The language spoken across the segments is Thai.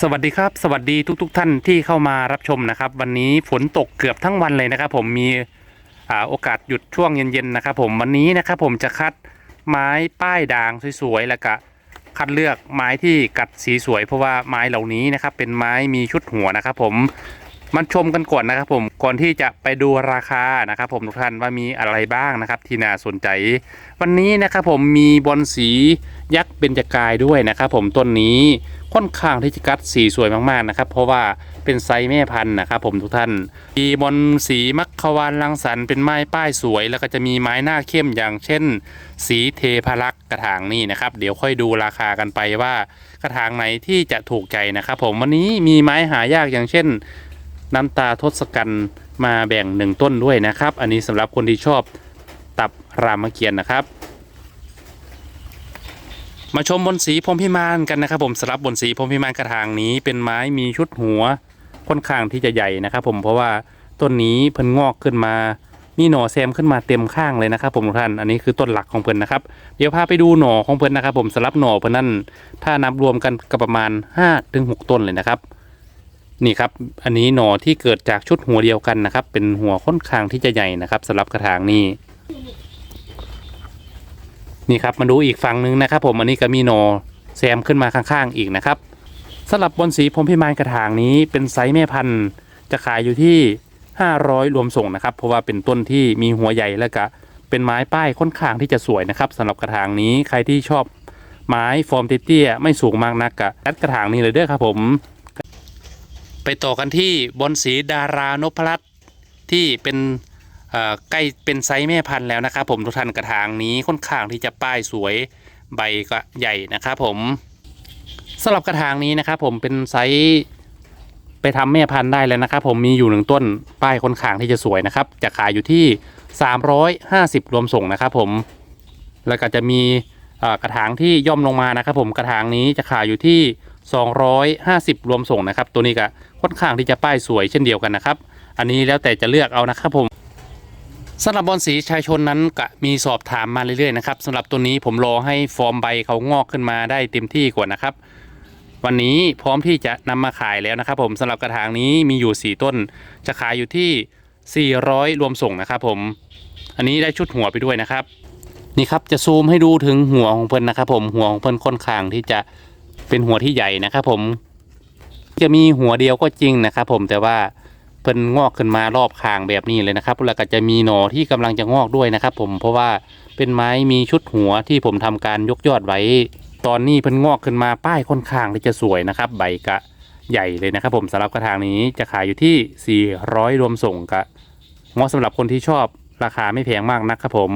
สวัสดีครับ สวัสดีทุกๆทท่านที่เข้ามารับชมนะครับ วันนี้ฝนตกเกือบทั้งวันเลยนะครับ ผมมีโอกาสหยุดช่วงเย็นๆนะครับ ผมวันนี้นะครับ ผมจะคัดไม้ป้ายด่างสวยๆแล้วก็คัดเลือกไม้ที่กัดสีสวยเพราะว่าไม้เหล่านี้นะครับ เป็นไม้มีชุดหัวนะครับ ผม มันชมกันก่อนนะครับผมก่อนที่จะไปดูราคานะครับ ผมทุกท่านว่ามีอะไรบ้างนะครับ ที่น่าสนใจ วันนี้นะครับผมมีบอลสียักษ์เบญจกายด้วยนะครับ ผมต้นนี้ค่อนข้างที่จะกัดสีสวยมากๆนะครับ เพราะว่าเป็นไซส์แม่พันธุ์นะครับ ผมทุกท่านมีบอลสีมัคควานรังสรรเป็นไม้ป้ายสวย แล้วก็จะมีไม้หน้าเข้มอย่างเช่น สีเทพารักกระถางนี่นะครับ เดี๋ยวค่อยดูราคากันไปว่ากระถางไหนที่จะถูกใจนะครับ ผมวันนี้มีไม้หายากอย่างเช่น น้ำตาทศกัณฐ์มาแบ่งหนึ่งต้นด้วยนะครับ อันนี้สำหรับคนที่ชอบตับรามเกียรติ์นะครับ มาชมบนสีพรมพิมานกันนะครับ ผมสำหรับบนสีพรมพิมานกระถางนี้เป็นไม้มีชุดหัวค่อนข้างที่จะใหญ่นะครับ ผมเพราะว่าต้นนี้เพิ่นงอกขึ้นมามีหน่อแซมขึ้นมาเต็มข้างเลยนะครับผมทุกท่านอันนี้คือต้นหลักของเพิ่นนะครับ เดี๋ยวพาไปดูหน่อของเพิ่นนะครับ ผมสำหรับหน่อเพิ่นนั่นถ้านับรวมกันก็ประมาณ5-6ถึงต้นเลยนะครับ นี่ครับ อันนี้หน่อที่เกิดจากชุดหัวเดียวกันนะครับ เป็นหัวค่อนข้างที่จะใหญ่นะครับสำหรับกระถางนี้นี่ครับมาดูอีกฝั่งหนึ่งนะครับ ผมอันนี้ก็มีหน่อแซมขึ้นมาข้างๆอีกนะครับสำหรับบนสีพรมพิมานกระถางนี้เป็นไซส์แม่พันธุ์จะขายอยู่ที่ 500 รวมส่งนะครับ เพราะว่าเป็นต้นที่มีหัวใหญ่แล้วก็เป็นไม้ป้ายค่อนข้างที่จะสวยนะครับสำหรับกระถางนี้ใครที่ชอบไม้ฟอร์มเตี้ยๆไม่สูงมากนักกะแอดกระถางนี้เลยเด้อครับผม ไปต่อกันที่บอนสีดารานพรัตน์ที่เป็นใกล้เป็นไซส์แม่พันธุ์แล้วนะครับผมทุกท่านกระถางนี้ค่อนข้างที่จะป้ายสวยใบก็ใหญ่นะครับผมสำหรับกระถางนี้นะครับผมเป็นไซส์ไปทำแม่พันธุ์ได้แล้วนะครับผมมีอยู่หนึ่งต้นป้ายค่อนข้างที่จะสวยนะครับ จะขายอยู่ที่ 350 รวมส่งนะครับผมแล้วก็จะมีกระถางที่ย่อมลงมานะครับผมกระถางนี้จะขายอยู่ที่ 250 รวมส่งนะครับ ตัวนี้ก็ค่อนข้างที่จะป้ายสวยเช่นเดียวกันนะครับ อันนี้แล้วแต่จะเลือกเอานะครับผมสำหรับบอลสีชายชนนั้นก็มีสอบถามมาเรื่อยๆนะครับสำหรับตัวนี้ผมรอให้ฟอร์มใบเขางอกขึ้นมาได้เต็มที่ก่อนนะครับ วันนี้พร้อมที่จะนำมาขายแล้วนะครับ ผมสำหรับกระถางนี้มีอยู่ 4 ต้น จะขายอยู่ที่ 400 รวมส่งนะครับ ผม อันนี้ได้ชุดหัวไปด้วยนะครับ นี่ครับจะซูมให้ดูถึงหัวของเพิ่นนะครับ ผมหัวของเพิ่นค่อนข้างที่จะ เป็นหัวที่ใหญ่นะครับผม จะมีหัวเดียวก็จริงนะครับผมแต่ว่าเพิ่นงอกขึ้นมารอบคางแบบนี้เลยนะครับแล้วก็จะมีหน่อที่กำลังจะงอกด้วยนะครับผมเพราะว่าเป็นไม้มีชุดหัวที่ผมทำการยกยอดไว้ ตอนนี้เพิ่นงอกขึ้นมาป้ายค่อนข้างที่จะสวยนะครับ ใบกะใหญ่เลยนะครับ ผมสำหรับกระถางนี้จะขายอยู่ที่ 400 รวมส่งกะเหมาะสำหรับคนที่ชอบราคาไม่แพงมากนะครับผม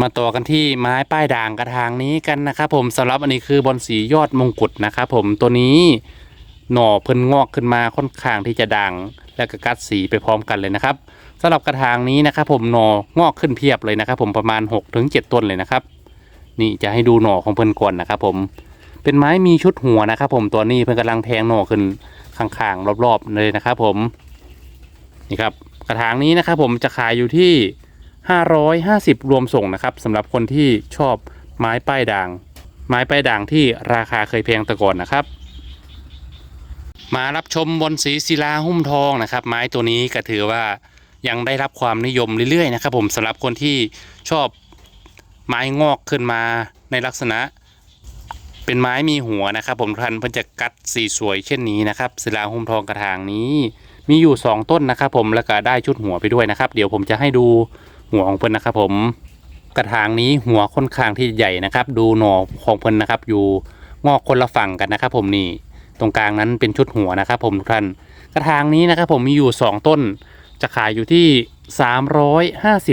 มาต่อกันที่ไม้ป้ายด่างกระถางนี้กันนะครับผมสำหรับอันนี้คือบอลสียอดมงกุฎนะครับผมตัวนี้หน่อเพิ่นงอกขึ้นมาค่อนข้างที่จะด่างและก็กัดสีไปพร้อมกันเลยนะครับสำหรับกระถางนี้นะครับผมหน่องอกขึ้นเพียบเลยนะครับ ผมประมาณ6-7ถึงต้นเลยนะครับ นี่จะให้ดูหน่อของเพิ่นก่อนนะครับ ผมเป็นไม้มีชุดหัวนะครับ ผมตัวนี้เพิ่นกำลังแทงหน่อขึ้นข้างๆรอบๆเลยนะครับ ผมนี่ครับกระถางนี้นะครับ ผมจะขายอยู่ที่ 550 รวมส่งนะครับสำหรับคนที่ชอบไม้ป้ายด่าง ไม้ป้ายด่างที่ราคาเคยแพงแต่ก่อนนะครับ มารับชมบนสีศิลาหุ้มทองนะครับ ไม้ตัวนี้ก็ถือว่ายังได้รับความนิยมเรื่อยๆนะครับ ผมสำหรับคนที่ชอบไม้งอกขึ้นมาในลักษณะ เป็นไม้มีหัวนะครับ ผมท่านเพิ่นจะกัดสีสวยเช่นนี้นะครับศิลาหุ้มทองกระถางนี้มีอยู่ 2 ต้นนะครับ ผมแล้วก็ได้ชุดหัวไปด้วยนะครับ เดี๋ยวผมจะให้ดู หัวของเพิ่นนะครับ ผมกระถางนี้หัวค่อนข้างที่ใหญ่นะครับ ดูหน่อของเพิ่นนะครับ อยู่งอกคนละฝั่งกันนะครับ ผมนี่ตรงกลางนั้นเป็นชุดหัวนะครับ ผมทุกท่านกระถางนี้นะครับ ผมมีอยู่ 2 ต้น จะขายอยู่ที่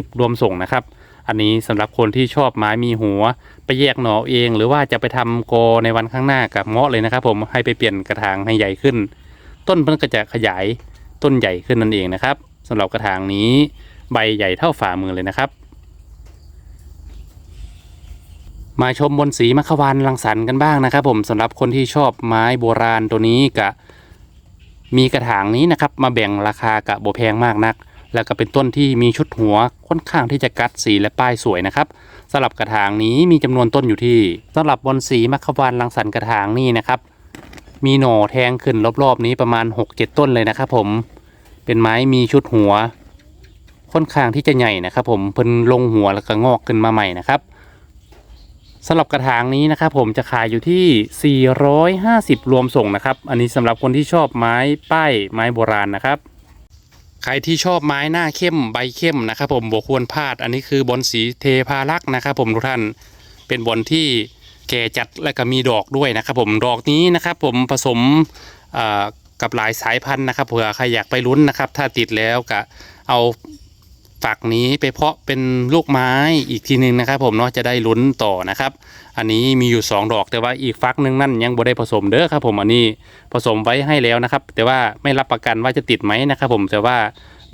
350 รวมส่งนะครับ อันนี้สำหรับคนที่ชอบไม้มีหัว ไปแยกหน่อเอง หรือว่าจะไปทำโกในวันข้างหน้ากับเงาะเลยนะครับ ผมให้ไปเปลี่ยนกระถางให้ใหญ่ขึ้น ต้นเพิ่นก็จะขยายต้นใหญ่ขึ้นนั่นเองนะครับสำหรับกระถางนี้ ใบใหญ่เท่าฝ่ามือเลยนะครับ มาชมบนสีมะขวานรังสรรค์กันบ้างนะครับ ผมสำหรับคนที่ชอบไม้โบราณตัวนี้กะมีกระถางนี้นะครับ มาแบ่งราคากะโบแพงมากนัก แล้วก็เป็นต้นที่มีชุดหัวค่อนข้างที่จะกัดสีและป้ายสวยนะครับสำหรับกระถางนี้มีจำนวนต้นอยู่ที่สำหรับบนสีมัคควานรังสรรค์กระถางนี่นะครับ มีหน่อแทงขึ้นรอบๆนี้ประมาณ 6-7 ต้นเลยนะครับ ผมเป็นไม้มีชุดหัว ค่อนข้างที่จะใหญ่นะครับ ผมเพิ่นลงหัวแล้วก็งอกขึ้นมาใหม่นะครับสำหรับกระถางนี้นะครับผมจะขายอยู่ที่ 450 รวมส่งนะครับ อันนี้สำหรับคนที่ชอบไม้ป้ายไม้โบราณนะครับ ใครที่ชอบไม้หน้าเข้มใบเข้มนะครับ ผมบวควรพลาด อันนี้คือบอนสีเทพารักษ์นะครับ ผมทุกท่านเป็นบอนที่แก่จัดและก็มีดอกด้วยนะครับ ผมดอกนี้นะครับ ผมผสมกับหลายสายพันธุ์นะครับเผื่อใครอยากไปลุ้นนะครับ ถ้าติดแล้วก็เอา ฝักนี้ไปเพาะเป็นลูกไม้อีกทีหนึ่งนะครับ ผมเนาะจะได้ลุ้นต่อนะครับ อันนี้มีอยู่ 2 ดอกแต่ว่าอีกฟักหนึ่งนั่นยังบ่ได้ผสมเด้อครับ ผมอันนี้ผสมไว้ให้แล้วนะครับ แต่ว่าไม่รับประกันว่าจะติดไหมนะครับ ผมแต่ว่า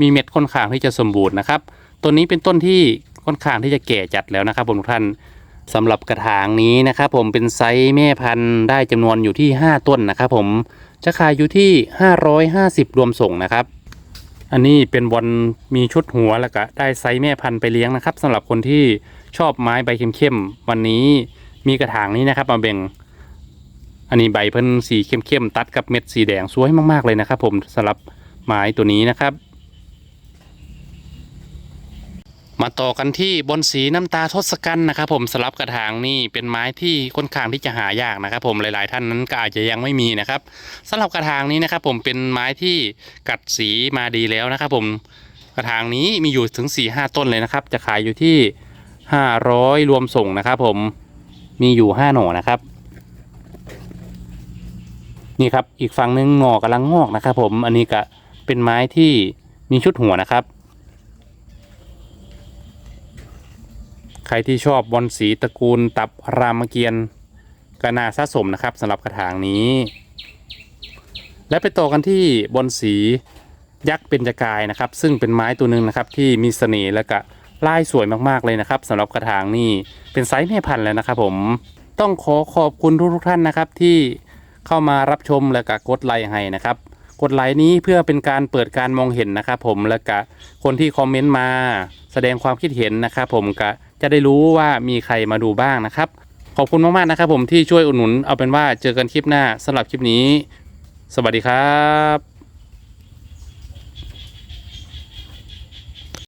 มีเม็ดค่อนข้างที่จะสมบูรณ์นะครับต้นนี้เป็นต้นที่ค่อนข้างที่จะแก่จัดแล้วนะครับ ผมทุกท่านสำหรับกระถางนี้นะครับ ผมเป็นไซส์แม่พันธุ์ได้จำนวนอยู่ที่ 5 ต้นนะครับ ผมจะขายอยู่ที่ 550 รวมส่งนะครับ อันนี้เป็นบอลมีชุดหัวแล้วก็ได้ไซส์แม่พันธุ์ไปเลี้ยงนะครับสำหรับคนที่ชอบไม้ใบเข้มๆวันนี้มีกระถางนี้นะครับมาแบ่ง อันนี้ใบเพิ่นสีเข้มๆตัดกับเม็ดสีแดงสวยมากๆเลยนะครับ ผมสำหรับไม้ตัวนี้นะครับ มาต่อกันที่บนสีน้ำตาทศกัณฐ์นะครับ ผมสลับกระถางนี่เป็นไม้ที่ค่อนข้างที่จะหายากนะครับ ผมหลาย ๆ ท่านนั้นก็อาจจะยังไม่มีนะครับสำหรับกระถางนี้นะครับ ผมเป็นไม้ที่กัดสีมาดีแล้วนะครับ ผมกระถางนี้มีอยู่ถึง4ี่ห้าต้นเลยนะครับ จะขายอยู่ที่ 500 รวมส่งนะครับ ผมมีอยู่ 5 หน่อนะครับ นี่ครับอีกฝั่งหนึงหน่อกำลังงอกนะครับ ผมอันนี้ก็เป็นไม้ที่มีชุดหัวนะครับ ใครที่ชอบบอลสีตระกูลตับรามเกียรติ์กนาสะสมนะครับสำหรับกระถางนี้ และไปต่อกันที่บอลสียักษ์เบญจกายนะครับ ซึ่งเป็นไม้ตัวหนึ่งนะครับที่มีเสน่ห์และก็ลายสวยมากๆเลยนะครับสำหรับกระถางนี่เป็นไซส์แม่พันธุ์แล้วนะครับ ผมต้องขอขอบคุณทุกๆท่านนะครับ ที่เข้ามารับชมและก็กดไลค์ให้นะครับ กดไลค์นี้เพื่อเป็นการเปิดการมองเห็นนะครับ ผมและก็คนที่คอมเมนต์มา แสดงความคิดเห็นนะครับ ผมก็ จะได้รู้ว่ามีใครมาดูบ้างนะครับ ขอบคุณมากๆนะครับ ผมที่ช่วยอุดหนุนเอาเป็นว่าเจอกันคลิปหน้าสำหรับคลิปนี้ สวัสดีครับ